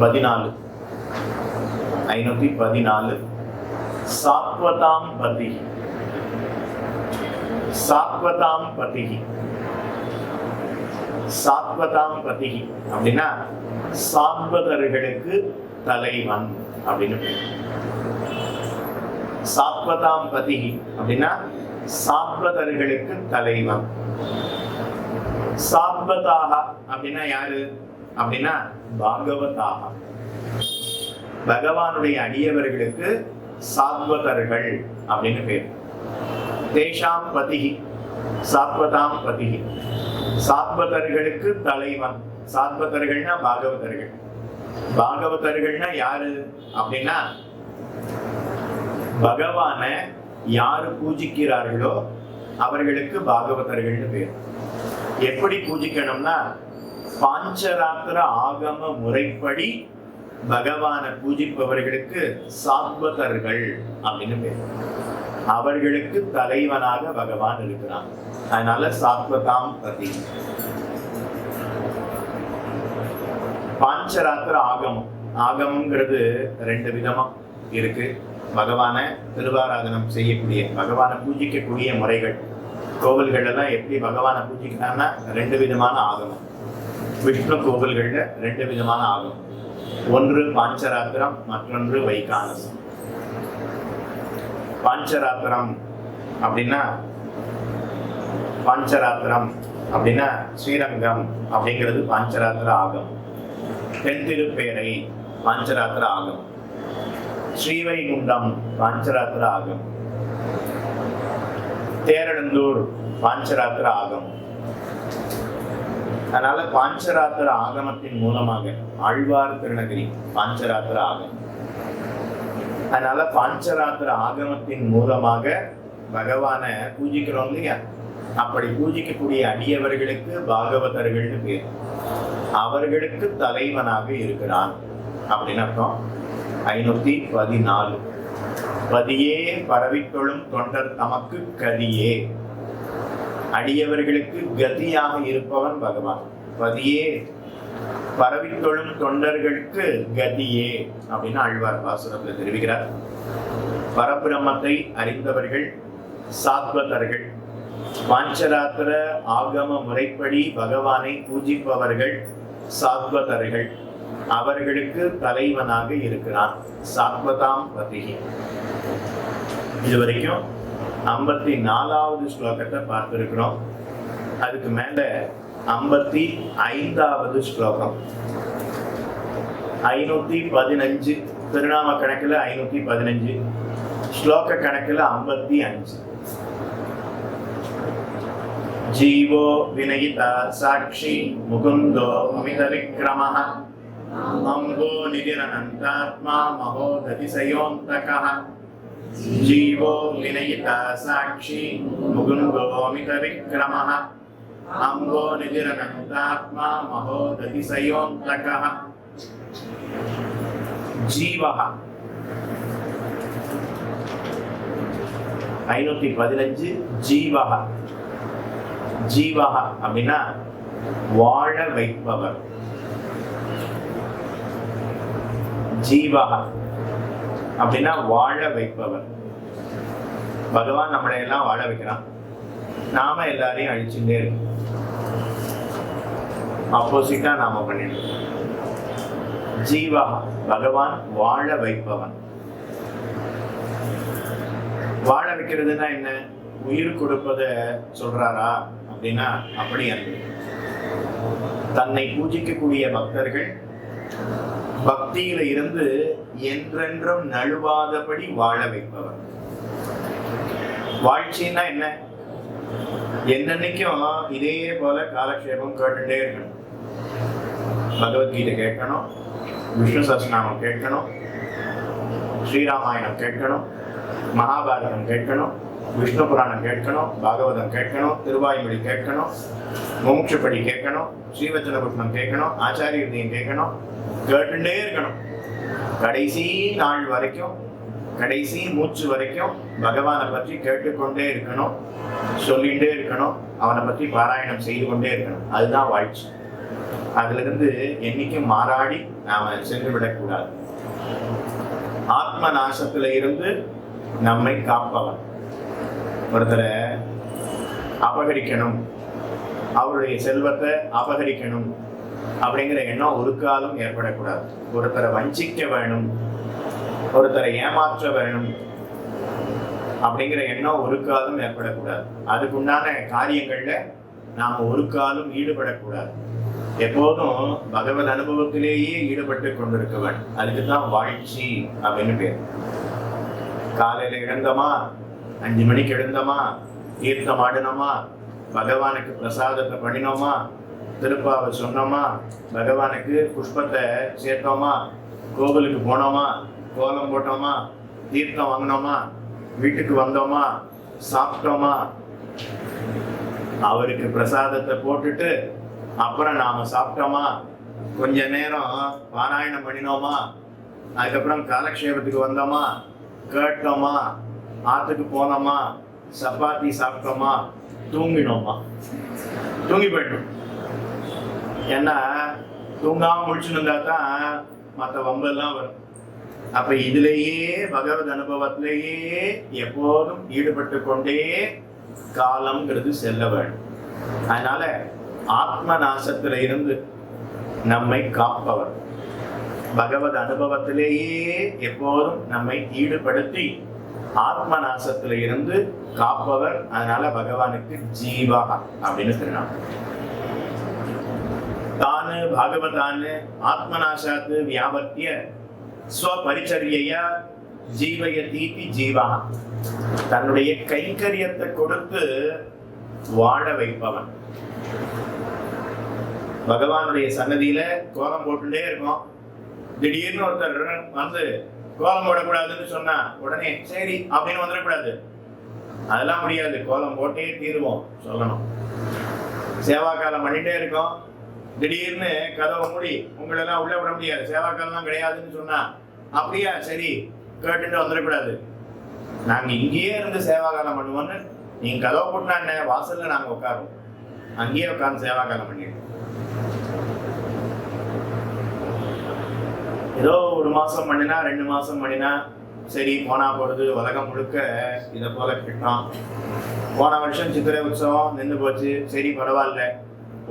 பதினாலு. ஐநூத்தி பதினாலு. சாத்வதாம் பதி சாத்வதாம் பதிகி. சாத்வதாம் பதிகி அப்படின்னா சாத்வதர்களுக்கு தலைவன் அப்படின்னு சாத்வதாம் பதிகி அப்படின்னா சாத்வதர்களுக்கு தலைவன். சாத்வதாக அப்படின்னா யாரு? அப்படின்னா பாகவதாக பகவானுடைய அடியவர்களுக்கு சாத்வதர்கள் அப்படின்னு பேர். தேஷாம் பதிகி சாத்வதாம் பதிகி. சாத்வதர்களுக்கு தலைவன். சாத்வதர்கள்னா பாகவதர்கள். பாகவதர்கள்னா யாரு அப்படின்னா பகவான யாரு பூஜிக்கிறார்களோ அவர்களுக்கு பாகவதர்கள்னு பேர். எப்படி பூஜிக்கணும்னா பாஞ்சராத்திர ஆகம முறைப்படி பகவானை பூஜிப்பவர்களுக்கு சாத்வகர்கள் அப்படின்னு பேர். அவர்களுக்கு தலைவனாக பகவான் இருக்கிறான். அதனால சாத்வதாம் பதி. பாஞ்சராத்திர ஆகமம். ஆகமங்கிறது ரெண்டு விதமா இருக்கு. பகவானை திருவாராதனம் செய்யக்கூடிய பகவானை பூஜிக்கக்கூடிய முறைகள். கோவில்கள் எல்லாம் எப்படி பகவானை பூஜிக்கிறாங்கன்னா ரெண்டு விதமான ஆகமம். விஷ்ணு கோவில்களில் ரெண்டு விதமான ஆகும். ஒன்று பாஞ்சராத்திரம் மற்றொன்று வைகானசம் பாஞ்சராத்திரம் அப்படின்னா பாஞ்சராத்திரம் அப்படின்னா ஸ்ரீரங்கம் அப்படிங்கிறது பாஞ்சராத்திர ஆகம். தென்திருப்பேரை பாஞ்சராத்திர ஆகம். ஸ்ரீவைகுண்டம் பாஞ்சராத்திர ஆகம். தேரழந்தூர் பாஞ்சராத்திர ஆகம். அதனால பாஞ்சராத்திர ஆகமத்தின் மூலமாக ஆழ்வார் திருநகரி பாஞ்சராத்திர ஆகம். அதனால பாஞ்சராத்திர ஆகமத்தின் மூலமாக பகவானை பூஜிக்கிறோம் இல்லையா? அப்படி பூஜிக்கக்கூடிய அடியவர்களுக்கு பாகவதர்கள்னு பேர். அவர்களுக்கு தலைவனாக இருக்கிறான். அப்படின்னு அர்த்தம். ஐநூத்தி பதினாலு. பதியே பரவித்தொழும் தொண்டர் தமக்கு கதியே. அடியவர்களுக்கு கதியாக இருப்பவன் பகவான். பதியே பரவித்தொழும் தொண்டர்களுக்கு கதியே அப்படின்னு ஆழ்வார் பாசுரத்தில் தெரிவிக்கிறார். பரபிரம்மத்தை அறிந்தவர்கள் சாத்வதர்கள் பாஞ்சராத்திர ஆகம முறைப்படி பகவானை பூஜிப்பவர்கள் சாத்வதர்கள். அவர்களுக்கு தலைவனாக இருக்கிறான் சாத்வதாம் பதிகி. இதுவரைக்கும் ஐம்பத்தி நாலாவது ஸ்லோகத்தை பார்த்துருக்கிறோம். அதுக்கு மேலே ஐம்பத்தி ஐந்தாவது ஸ்லோகம். ஐநூற்றி பதினஞ்சு. திருநாம கணக்கில் ஐநூற்றி பதினஞ்சு. ஸ்லோக கணக்கில் ஐம்பத்தி அஞ்சு. ஜீவோ வினயிதா சாட்சி முகுந்தோ அமித விக்ரம அம்போ நிதிரனந்தாத்மா மகோததிசயோந்தகா जीवो विनयिता साक्षी मुकुन्दो अमितविक्रमः अम्बो निधिरनन्तात्मा महोदधिसयोऽन्तकः जीवः ஐநூத்தி பதினஞ்சு ஜீவகா ஜீவகா அப்படின்னா வாழ வைப்பவர் ஜீவகா அப்படின்னா வாழ வைப்பவர். பகவான் நம்மளை எல்லாம் வாழ வைக்கிறான். நாம எல்லாரையும் அழிச்சுட்டே இருக்கோம். ஆப்போசிட்டா நாம பண்ணிட்டு ஜீவா பகவான் வாழ வைப்பவன். வாழ வைக்கிறதுனா என்ன? உயிர் கொடுப்பத சொல்றாரா அப்படின்னா அப்படி அல்ல தன்னை பூஜிக்கக்கூடிய பக்தர்கள் பக்தியில இருந்து என்றென்றும் நழுவாதபடி வாழ வைப்பவர். வாழ்ச்சின்னா என்ன? என்னன்னைக்கும் இதே போல காலக்ஷேபம் கேட்டுட்டே இருக்கணும். பகவத்கீதை கேட்கணும் விஷ்ணு சஸ்நாமம் கேட்கணும் ஸ்ரீராமாயணம் கேட்கணும் மகாபாரதம் கேட்கணும் விஷ்ணு புராணம் கேட்கணும் பாகவதம் கேட்கணும் திருவாய்மொழி கேட்கணும் மூச்சுப்படி கேட்கணும் ஸ்ரீவச்சன கேட்கணும் ஆச்சாரியத்தையும் கேட்கணும் கேட்டுட்டே இருக்கணும். கடைசி நாள் வரைக்கும் கடைசி மூச்சு வரைக்கும் பகவானை பற்றி கேட்டுக்கொண்டே இருக்கணும் சொல்லிகிட்டே இருக்கணும் அவனை பற்றி பாராயணம் செய்து கொண்டே இருக்கணும். அதுதான் வாழ்ச்சி. அதிலிருந்து என்னைக்கும் மாறாடி நாம சென்று விடக்கூடாது. ஆத்ம நாசத்துல இருந்து நம்மை காப்பவன். ஒருத்தரை அபகரிக்கணும். அவருடைய செல்வத்தை அபகரிக்கணும் அப்படிங்கிற எண்ணம் ஒரு காலம் ஏற்படக்கூடாது. ஒருத்தரை வஞ்சிக்க வேணும். ஒருத்தரை ஏமாற்ற வேணும் அப்படிங்கிற எண்ணம் ஒரு காலம் ஏற்படக்கூடாது. அதுக்குண்டான காரியங்கள்ல நாம ஒரு காலம் ஈடுபடக்கூடாது. எப்போதும் பகவத் அனுபவத்திலேயே ஈடுபட்டு கொண்டிருக்க வேண்டும். அதுக்கு தான் வாழ்ச்சி அப்படின்னு பேர். காலையில இழந்தமா அஞ்சு மணிக்கு எழுந்தோமா? தீர்த்தம் ஆடினோமா? பகவானுக்கு பிரசாதத்தை பண்ணினோமா? திருப்பாவை சொன்னோமா? பகவானுக்கு புஷ்பத்தை சேர்த்தோமா? கோவிலுக்கு போனோமா? கோலம் போட்டோமா? தீர்த்தம் வாங்கினோமா? வீட்டுக்கு வந்தோமா? சாப்பிட்டோமா? அவருக்கு பிரசாதத்தை போட்டுட்டு அப்புறம் நாம சாப்பிட்டோமா? கொஞ்ச நேரம் பாராயணம் பண்ணினோமா? அதுக்கப்புறம் காலக்ஷேபத்துக்கு வந்தோமா? கேட்டோமா? ஆற்றுக்கு போனோமா? சப்பாத்தி சாப்பிட்டோமா? தூங்கினோமா? தூங்கி போயிட்டோம். ஏன்னா தூங்காம முடிச்சுன்னு இருந்தா தான் மற்ற வம்பெல்லாம் வரும். அப்ப இதுலேயே பகவத் அனுபவத்திலேயே எப்போதும் ஈடுபட்டு கொண்டே காலம்ங்கிறது செல்ல வேண்டும். அதனால ஆத்ம நாசத்துல இருந்து நம்மை காப்பவர். பகவத் அனுபவத்திலேயே எப்போதும் நம்மை ஈடுபடுத்தி ஆத்ம நாசத்துல இருந்து காப்பவர் அதனால பகவானுக்கு ஜீவா அப்படின்னு திருநாமம். தானு பாகவதானு ஆத்மநாசாத்து வியாபத்திய ஸ்வபரிச்சரியையா தீபி ஜீவா தன்னுடைய கைங்கரியத்தை கொடுத்து வாழ வைப்பவன். பகவானுடைய சன்னதியில கோலம் போட்டுட்டே இருக்கும். திடீர்னு ஒருத்தர் வந்து கோலம் போடக்கூடாதுன்னு சொன்னா உடனே சரி அப்படின்னு வந்துடக்கூடாது. அதெல்லாம் முடியாது. கோலம் போட்டே தீருவோம். சொல்லணும். சேவா காலம் பண்ணிட்டே இருக்கோம். திடீர்னு கதவை மூடி உங்களெல்லாம் உள்ள விட முடியாது. சேவா காலம்லாம் கிடையாதுன்னு சொன்னா அப்படியா? சரி. கேட்டுட்டு வந்துடக்கூடாது. நாங்க இங்கேயே இருந்து சேவா காலம் பண்ணுவோம்னு நீங்க கதவை போட்டா என்ன? வாசல்ல நாங்க உட்காருவோம். அங்கேயே உட்காந்து சேவா காலம் பண்ணிடுவோம். ஏதோ ஒரு மாசம் பண்ணினா ரெண்டு மாசம் பண்ணினா சரி போனா போறது உலகம் முழுக்க இதை போல கிட்டோம் போன வருஷம் சித்திரை உற்சவம் நின்று போச்சு. சரி பரவாயில்ல.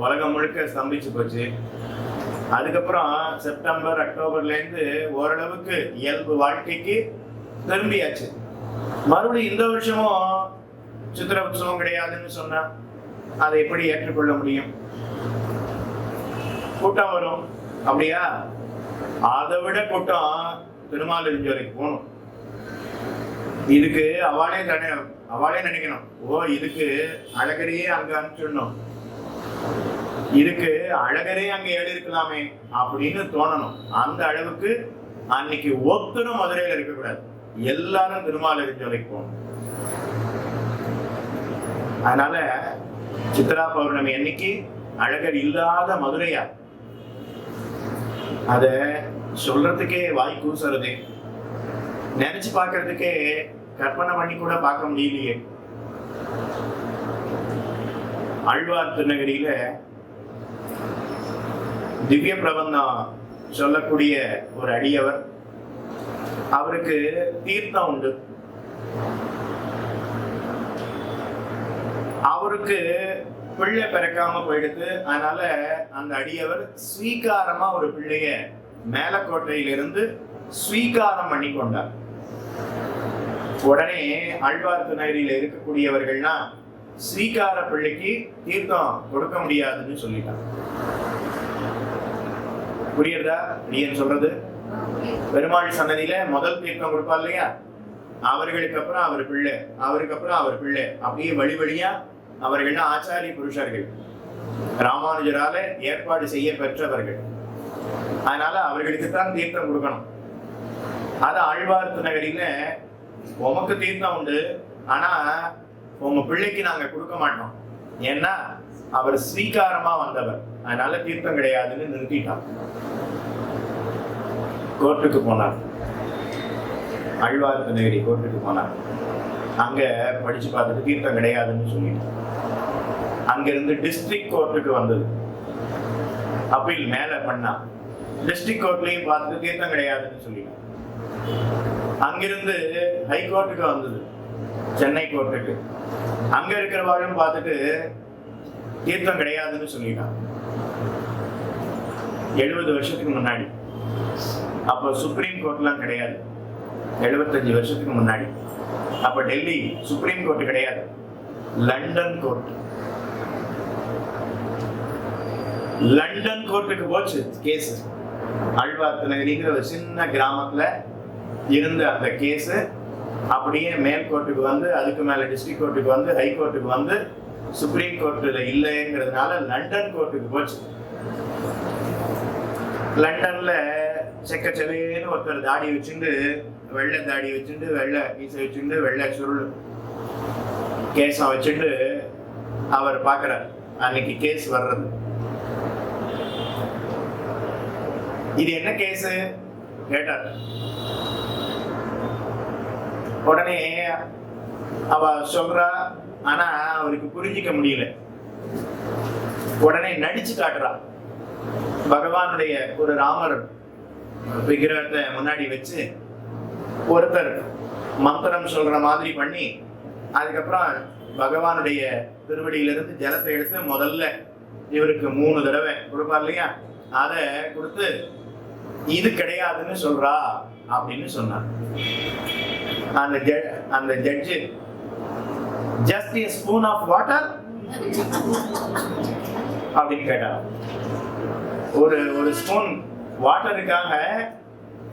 உலகம் முழுக்க ஸ்தம்பிச்சு போச்சு. அதுக்கப்புறம் செப்டம்பர் அக்டோபர்ல இருந்து ஓரளவுக்கு இயல்பு வாழ்க்கைக்கு திரும்பியாச்சு. மறுபடியும் இந்த வருஷமும் சித்திர உற்சவம் கிடையாதுன்னு சொன்னா அதை எப்படி ஏற்றுக்கொள்ள முடியும்? கூட்டம் வரும். அப்படியா? அதை விட கூட்டம் திருமால் வரைக்கும் போகணும். இதுக்கு அவளே தனி அவளே நினைக்கணும். ஓ இதுக்கு அழகரையே அங்க அனுப்பிச்சிடணும். இதுக்கு அழகரே அங்க ஏழு இருக்கலாமே அப்படின்னு தோணணும். அந்த அளவுக்கு அன்னைக்கு ஒத்தனும் மதுரையில இருக்கக்கூடாது. எல்லாரும் திருமால் திருமாலிருஞ்சோலைக்கு போகணும். அதனால சித்ரா பௌர்ணமி அன்னைக்கு அழகர் இல்லாத மதுரையா அத சொல்றதுக்கே வாய் கூசுறதே. நினைச்சு பார்க்கறதுக்கே கற்பனை பண்ணி கூட பார்க்க முடியலையே. அழ்வார் திருநகரியில திவ்ய பிரபந்தம் சொல்லக்கூடிய ஒரு அடியவர். அவருக்கு தீர்த்தம் உண்டு. அவருக்கு பிள்ளை பிறக்காம போயிடுது. அதனால அந்த அடியவர் ஸ்வீகாரமா ஒரு பிள்ளைய மேலக்கோட்டையிலிருந்து ஸ்வீகாரம் பண்ணி கொண்டார். உடனே அழ்வார்த்து நகரில் இருக்கக்கூடியவர்கள்னா ஸ்வீகார பிள்ளைக்கு தீர்த்தம் கொடுக்க முடியாதுன்னு சொல்லிட்டான் புரியுறதா? நீன்னு சொல்றது? பெருமாள் சன்னதியில முதல் தீர்த்தம் கொடுப்பார் இல்லையா? அவர்களுக்கு அப்புறம் அவர் பிள்ளை அவருக்கு அப்புறம் அவர் பிள்ளை அப்படியே வழி வழியா அவர்கள் ஆச்சாரிய புருஷர்கள். ராமானுஜரால ஏற்பாடு செய்ய பெற்றவர்கள். அதனால அவர்களுக்கு தான் தீர்த்தம் கொடுக்கணும். அது ஆழ்வார்த்து நகரில உமக்கு தீர்த்தம் உண்டு. ஆனா உங்க பிள்ளைக்கு நாங்க கொடுக்க மாட்டோம். ஏன்னா அவர் ஸ்வீகாரமா வந்தவர். அதனால தீர்த்தம் கிடையாதுன்னு நிறுத்திட்டான். கோர்ட்டுக்கு போனார். அழ்வார்த்த நகரி கோர்ட்டுக்கு போனார். அங்க படிச்சு பார்த்துட்டு தீர்த்தம் கிடையாதுன்னு சொல்லிட்டான் அங்கிருந்து டிஸ்ட்ரிக்ட் கோர்ட்டுக்கு வந்தது. அப்பீல் மேல பண்ணா டிஸ்ட்ரிக்ட் கோர்ட்லயும் பார்த்துட்டு தீர்த்தம் கிடையாதுன்னு சொல்லி அங்கிருந்து ஹைகோர்ட்டுக்கு வந்தது சென்னை கோர்ட்டுக்கு அங்க இருக்கிறவாரும் பார்த்துட்டு தீர்த்தம் கிடையாதுன்னு சொல்லிட்டான் எழுபது வருஷத்துக்கு முன்னாடி. அப்போ சுப்ரீம் கோர்ட்லாம் கிடையாது. எழுபத்தஞ்சு வருஷத்துக்கு முன்னாடி. அப்ப டெல்லி சுப்ரீம் கோர்ட் கிடையாது. லண்டன் கோர்ட் லண்டன் கோர்ட்டுக்கு போச்சு. கேஸ். அழ்வார்த்து நகரிங்கிற ஒரு சின்ன கிராமத்துல இருந்த அந்த கேஸ் அப்படியே மேல் கோர்ட்டுக்கு வந்து அதுக்கு மேல டிஸ்ட்ரிக்ட் கோர்ட்டுக்கு வந்து ஹை கோர்ட்டுக்கு வந்து சுப்ரீம் கோர்ட்டுல இல்லைங்கிறதுனால லண்டன் கோர்ட்டுக்கு போச்சு. லண்டன்ல செக்கச்சவேன்னு ஒருத்தர் தாடி வச்சுட்டு வெள்ளை தாடி வச்சுட்டு வெள்ளை மீசை வச்சுட்டு வெள்ளை சுருள் கேஸை வச்சுட்டு அவர் பார்க்கறார். அன்னைக்கு கேஸ் வர்றது. இது என்ன கேஸ்? கேட்டார். உடனே அவ சொல்றா ஆனா அவருக்கு புரிஞ்சிக்க முடியல. உடனே நடிச்சு காட்டுறா. பகவானுடைய ஒரு ராமர் விக்கிரகத்தை முன்னாடி வச்சு ஒருத்தர் மந்திரம் சொல்ற மாதிரி பண்ணி அதுக்கப்புறம் பகவானுடைய திருவடியிலிருந்து ஜலத்தை எடுத்து முதல்ல இவருக்கு மூணு தடவை கொடுப்பார் இல்லையா? அதை கொடுத்து இது கிடையாதுன்னு சொல்றா அப்படின்னு சொன்னார் அந்த அந்த judge just a spoon of water அப்படின்னு கேட்டார் ஒரு ஒரு ஸ்பூன் வாட்டருக்காக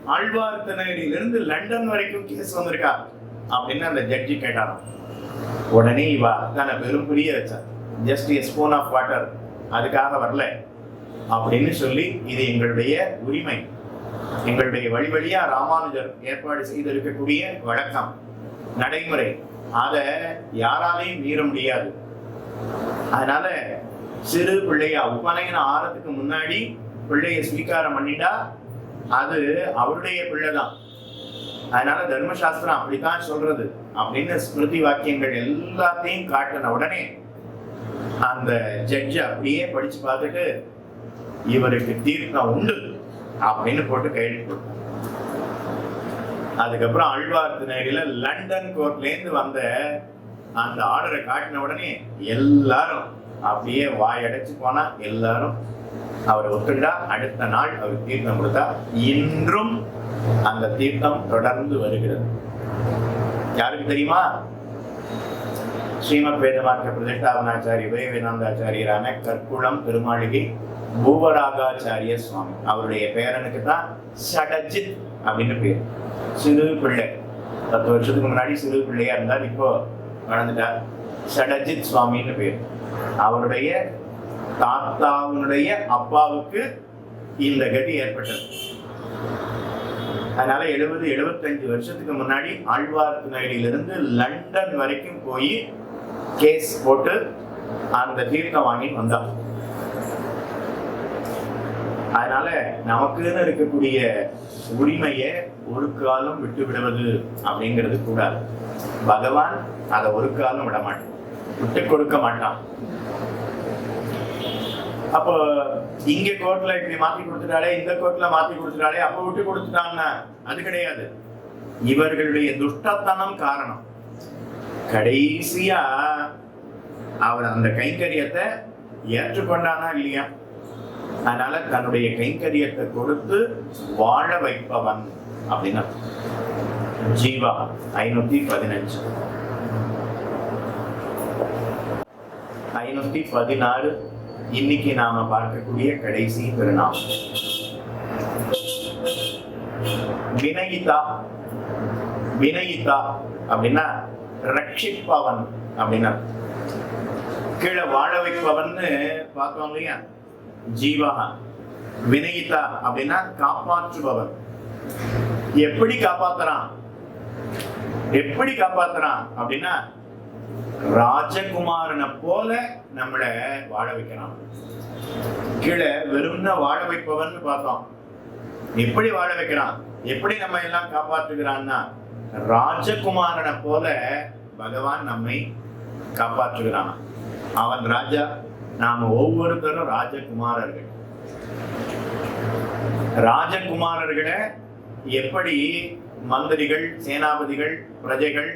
ஆழ்வார்த்தனகிரியிலிருந்து லண்டன் வரைக்கும் கேஸ் வந்திருக்கா? அப்படின்னு அந்த ஜட்ஜி கேட்டாராம் உடனே இவா தான பெரும் புரிய வச்சார் just a spoon of water அதுக்காக வரல. அப்படின்னு சொல்லி இது எங்களுடைய உரிமை. எங்களுடைய வழி வழியா ராமானுஜர் ஏற்பாடு செய்திருக்கக்கூடிய வழக்கம் நடைமுறை. அதை யாராலையும் மீற முடியாது. அதனால சிறு பிள்ளையா உபநயன ஆறதுக்கு முன்னாடி பிள்ளைய ஸ்வீகாரம் பண்ணிட்டா அது அவருடைய பிள்ளைதான். அதனால தர்மசாஸ்திரம் அப்படித்தான் சொல்றது. அப்படின்னு ஸ்மிருதி வாக்கியங்கள் எல்லாத்தையும் காட்டின உடனே அந்த ஜட்ஜ் அப்படியே படிச்சு பார்த்துட்டு இவருக்கு தீர்க்கம் உண்டு. அப்படின்னு போட்டு கையெழுத்து போட்டார் அதுக்கப்புறம் ஆழ்வார்த்து நேரில லண்டன் கோர்ட்ல இருந்து வந்த அந்த ஆர்டரை காட்டின உடனே எல்லாரும் அப்படியே வாயடைச்சு போனா எல்லாரும் அவரை ஒத்துண்டா அடுத்த நாள் அவர் தீர்த்தம் கொடுத்தா இன்றும் அந்த தீர்த்தம் தொடர்ந்து வருகிறது. யாருக்கு தெரியுமா? ஸ்ரீமத் வேதமார்க்க பிரதிஷ்டாபனாச்சாரி உதய வேதாந்தாச்சாரியரான கற்குளம் பெருமாளிகை பூவராகாச்சாரிய சுவாமி. அவருடைய பேரனுக்கு தான் சடஜித் அப்படின்னு பேர். சிறு பிள்ளை. பத்து வருஷத்துக்கு முன்னாடி சிறு பிள்ளையா இருந்தார் இப்போ வளர்ந்துட்டார் சடஜித் சுவாமின்னு பேர். அவருடைய தாத்தாவுடைய அப்பாவுக்கு இந்த கதி ஏற்பட்டது. அதனால எழுபது எழுபத்தஞ்சு வருஷத்துக்கு முன்னாடி ஆழ்வார்த்து நகரிலிருந்து லண்டன் வரைக்கும் போய் கேஸ் போட்டு அந்த தீர்த்தம் வாங்கி வந்தார் அதனால நமக்குன்னு இருக்கக்கூடிய உரிமையை ஒரு காலம் விட்டு விடுவது அப்படிங்கிறது கூடாது. பகவான் அதை ஒரு காலம் விட மாட்டான் விட்டு கொடுக்க மாட்டான் அப்போ இங்க கோர்ட்ல இப்படி மாத்தி கொடுத்துட்டாலே இந்த கோர்ட்ல மாத்தி கொடுத்துட்டாலே அப்ப விட்டு கொடுத்துட்டான்னா? அது கிடையாது. இவர்களுடைய துஷ்டத்தனம் காரணம். கடைசியா அவர் அந்த கைங்கரியத்தை ஏற்றுக்கொண்டானா இல்லையா? அதனால தன்னுடைய கைங்கரியத்தை கொடுத்து வாழ வைப்பவன் அப்படின்னா ஜீவா ஐநூத்தி பதினஞ்சு. ஐநூத்தி பதினாறு இன்னைக்கு நாம பார்க்கக்கூடிய கடைசி திருநாள். வினயிதா வினயிதா அப்படின்னா ரட்சிப்பவன் அப்படின்னா கீழே வாழ வைப்பவன் பார்த்தோம் இல்லையா? ஜீவா வினயிதா அப்படின்னா காப்பாற்றுபவர். எப்படி காப்பாத்துறான்? எப்படி காப்பாத்துறான் அப்படின்னா ராஜகுமாரனை போல நம்மள வாழ வைக்கிறான். கீழே வெறும்ன வாழ வைப்பவன் பார்த்தோம். எப்படி வாழ வைக்கிறான்? எப்படி நம்ம எல்லாம் காப்பாற்றுகிறான்னா ராஜகுமாரனை போல பகவான் நம்மை காப்பாற்றுகிறான். அவன் ராஜா நாம ஒவ்வொருத்தரும் ராஜகுமாரர்கள். ராஜகுமாரர்களை எப்படி மந்திரிகள் சேனாபதிகள் பிரஜைகள்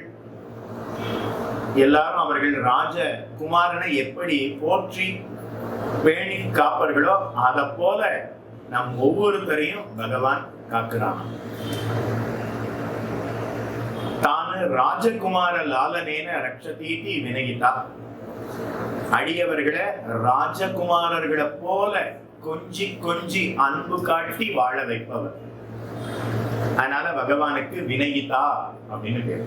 எல்லாரும் அவர்கள் ராஜகுமாரனை எப்படி போற்றி பேணி காப்பர்களோ அதை போல நம் ஒவ்வொருத்தரையும் பகவான் காக்குறான். தானு ராஜகுமார லாலனேன ரக்ஷதீதி வினயிதா அடியவர்களை ராஜகுமாரர்களை போல கொஞ்சி கொஞ்சி அன்பு காட்டி வாழ வைப்பவர். அதனால பகவானுக்கு வினயிதா அப்படின்னு பேர்.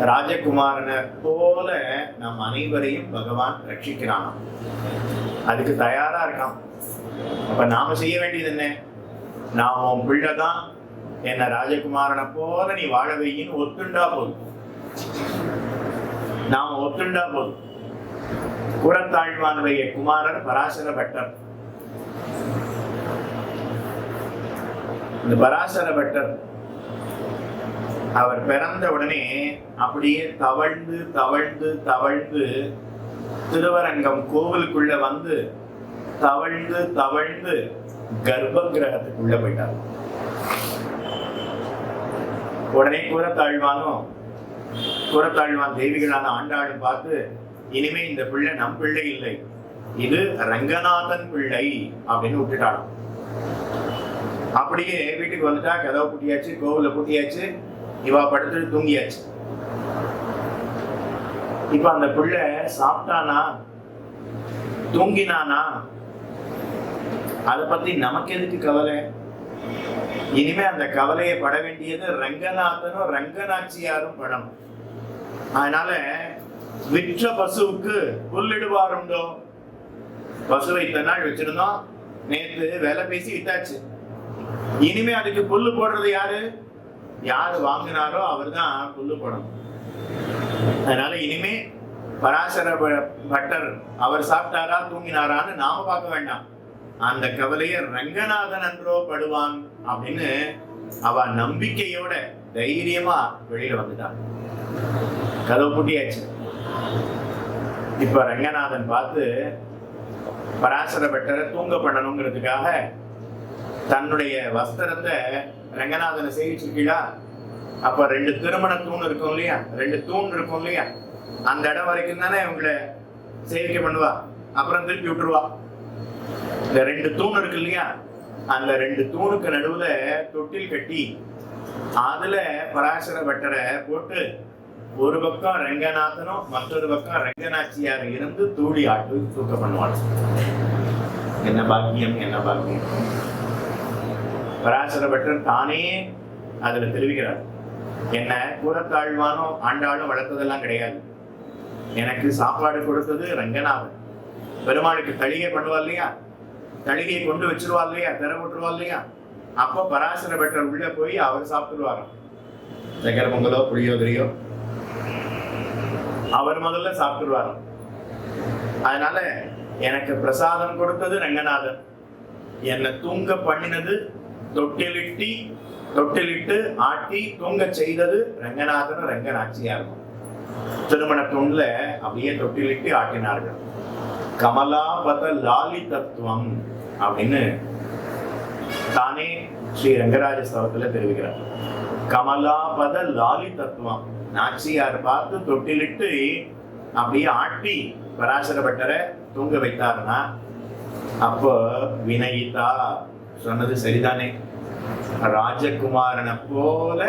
ராஜகுமாரனை போல நம் அனைவரையும் பகவான் ரட்சிக்கிறான். அதுக்கு தயாரா இருக்கான். அப்ப நாம செய்ய வேண்டியது என்ன? நான் உன் பிள்ளைதான். என்ன ராஜகுமாரனை போல நீ வாழ வையின்னு ஒத்துண்டா போதும். நாம ஒத்துண்டா போதும். குரத்தாழ்வானுடைய குமாரர் பராசர பட்டர் இந்த பராசர பட்டர் அவர் பிறந்த உடனே அப்படியே தவழ்ந்து தவழ்ந்து தவழ்ந்து திருவரங்கம் கோவிலுக்குள்ள வந்து தவழ்ந்து தவழ்ந்து கர்ப்ப கிரகத்துக்குள்ள போயிட்டார். உடனே கூறத்தாழ்வானும் குரத்தாழ்வான் தேவிகளான ஆண்டாளும் பார்த்து இனிமே இந்த பிள்ளை நம் பிள்ளை இல்லை. இது ரங்கநாதன் பிள்ளை அப்படின்னு விட்டுட்டாளாம். அப்படியே வீட்டுக்கு வந்துட்டா கதவை பூட்டியாச்சு கோவில பூட்டியாச்சு இவா படுத்துட்டு தூங்கியாச்சு. இப்ப அந்த பிள்ளை சாப்பிட்டானா தூங்கினானா அத பத்தி நமக்கு எதுக்கு கவலை? இனிமே அந்த கவலையை பட வேண்டியது ரங்கநாதனும் ரங்கநாச்சியாரும் படம். அதனால விற்ற பசுவுக்கு புல்லிடுவார் உண்டோ? பசுவை இத்தனை நாள் வச்சிருந்தோம். நேத்து விலை பேசி வித்தாச்சு. இனிமே அதுக்கு புல்லு போடுறது யாரு? யாரு வாங்கினாரோ அவர் தான் புல்லு போடணும். அதனால இனிமே பராசர பட்டர் அவர் சாப்பிட்டாரா தூங்கினாரான்னு நாம பார்க்க வேண்டாம். அந்த கவலையை ரங்கநாதன் அன்றோ படுவான் அப்படின்னு அவ நம்பிக்கையோட தைரியமா வெளியில வந்துட்டான். கதவு பூட்டியாச்சு. இப்ப ரங்கநாதன் பார்த்து பராசர பட்டரை தூங்க பண்ணணுங்கிறதுக்காக தன்னுடைய வஸ்திரத்தை ரங்கநாதனை சேவிச்சிருக்கீங்களா அப்ப ரெண்டு திருமண தூண் இருக்கும் இல்லையா? ரெண்டு தூண் இருக்கும் இல்லையா? அந்த இடம் வரைக்கும் தானே இவங்களை சேவிக்க பண்ணுவா? அப்புறம் திருப்பி விட்டுருவா. இந்த ரெண்டு தூண் இருக்கு இல்லையா? அந்த ரெண்டு தூணுக்கு நடுவுல தொட்டில் கட்டி அதுல பராசர பட்டரை போட்டு ஒரு பக்கம் ரங்கநாதனும் மற்றொரு பக்கம் ரங்கநாச்சியார் இருந்து தூளி ஆட்டு தூக்க பண்ணுவாங்க. என்ன பாக்கியம் என்ன பாக்கியம்? பராசர பட்டர் தானே அதுல தெரிவிக்கிறார் என்ன கூறத்தாழ்வானும் ஆண்டாளும் வளர்த்ததெல்லாம் கிடையாது. எனக்கு சாப்பாடு கொடுத்தது ரங்கநாதன். பெருமாளுக்கு தளிகை பண்ணுவா இல்லையா? தளிகையை கொண்டு வச்சிருவா இல்லையா? திற விட்டுருவா இல்லையா? அப்போ பராசர பட்டர் உள்ள போய் அவர் சாப்பிட்டுருவாராம் சக்கர பொங்கலோ புளியோதரையோ அவர் முதல்ல சாப்பிட்டுருவாராம் அதனால எனக்கு பிரசாதம் கொடுத்தது ரங்கநாதன். என்னை தூங்க பண்ணினது தொட்டிலிட்டி தொட்டிலிட்டு ஆட்டி தூங்க செய்தது ரங்கநாதன் ரங்கநாச்சியார். திருமண தூண்ல அப்படியே தொட்டிலிட்டு ஆட்டினார்கள். கமலாபத லாலி தத்துவம் அப்படின்னு தானே ஸ்ரீ ரங்கராஜ ஸ்தலத்துல தெரிவிக்கிறார். கமலாபத லாலி தத்துவம். நாச்சியார் பார்த்து தொட்டிலிட்டு அப்படியே ஆட்டி பராசர பட்டரை தூங்க வைத்தாருன்னா அப்போ வினயிதா சொன்னது சரிதானே. ராஜகுமாரனை போல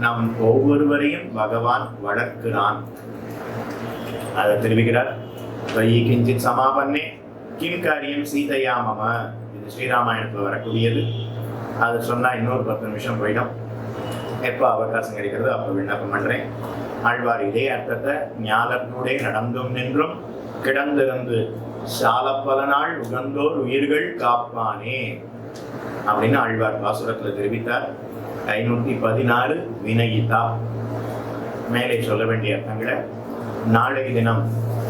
நம் ஒவ்வொருவரையும் பகவான் வளர்க்கிறான். அதை தெரிவிக்கிறார். கிஞ்சித் சமாபன்னே கிம் காரியம் சீதையா மம. ஸ்ரீராமாயணத்தில் வரக்கூடியது. அது சொன்னா இன்னொரு பத்து நிமிஷம் போயிடும். எப்போ அவகாசம் கிடைக்கிறதோ அப்போ விண்ணப்பம் பண்றேன். ஆழ்வார் இதே அர்த்தத்தை ஞாலத்தினுடைய நடந்தும் நின்றும் கிடந்திருந்து சால பல நாள் உகந்தோர் உயிர்கள் காப்பானே அப்படின்னு ஆழ்வார் பாசுரத்துல தெரிவித்தார். ஐநூற்றி பதினாறு வினயிதா. மேலே சொல்ல வேண்டிய அர்த்தங்களை நாளை தினம்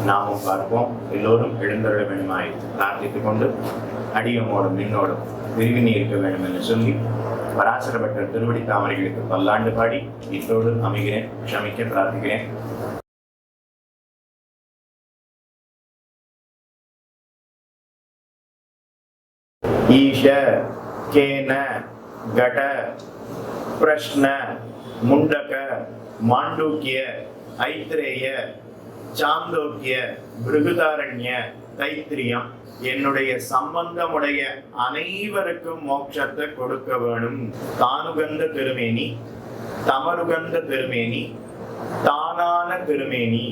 நாமும் பார்ப்போம். எல்லோரும் எழுந்தருட வேண்டுமாய் பிரார்த்தித்துக் கொண்டு அடியமோடும் நின்னோடும் விரிவினி இருக்க வேண்டும் என்று சொல்லி பராசரப்பட்ட திருவடி தாமரைகளுக்கு பல்லாண்டு பாடி இத்தோடு அமைகிறேன் க்ஷமிக்க பிரார்த்திக்கிறேன். ஈஷ கேன கட பிரஷ்ன முண்டக மாண்டூக்கிய ஐத்திரேய சாந்தோக்கிய பிருகுதாரண்ய தைத்திரியம். என்னுடைய சம்பந்தமுடைய அனைவருக்கும் மோட்சத்தை கொடுக்க வேணும். தானுகந்த திருமேனி தமருகந்த திருமேனி தானான திருமேனி.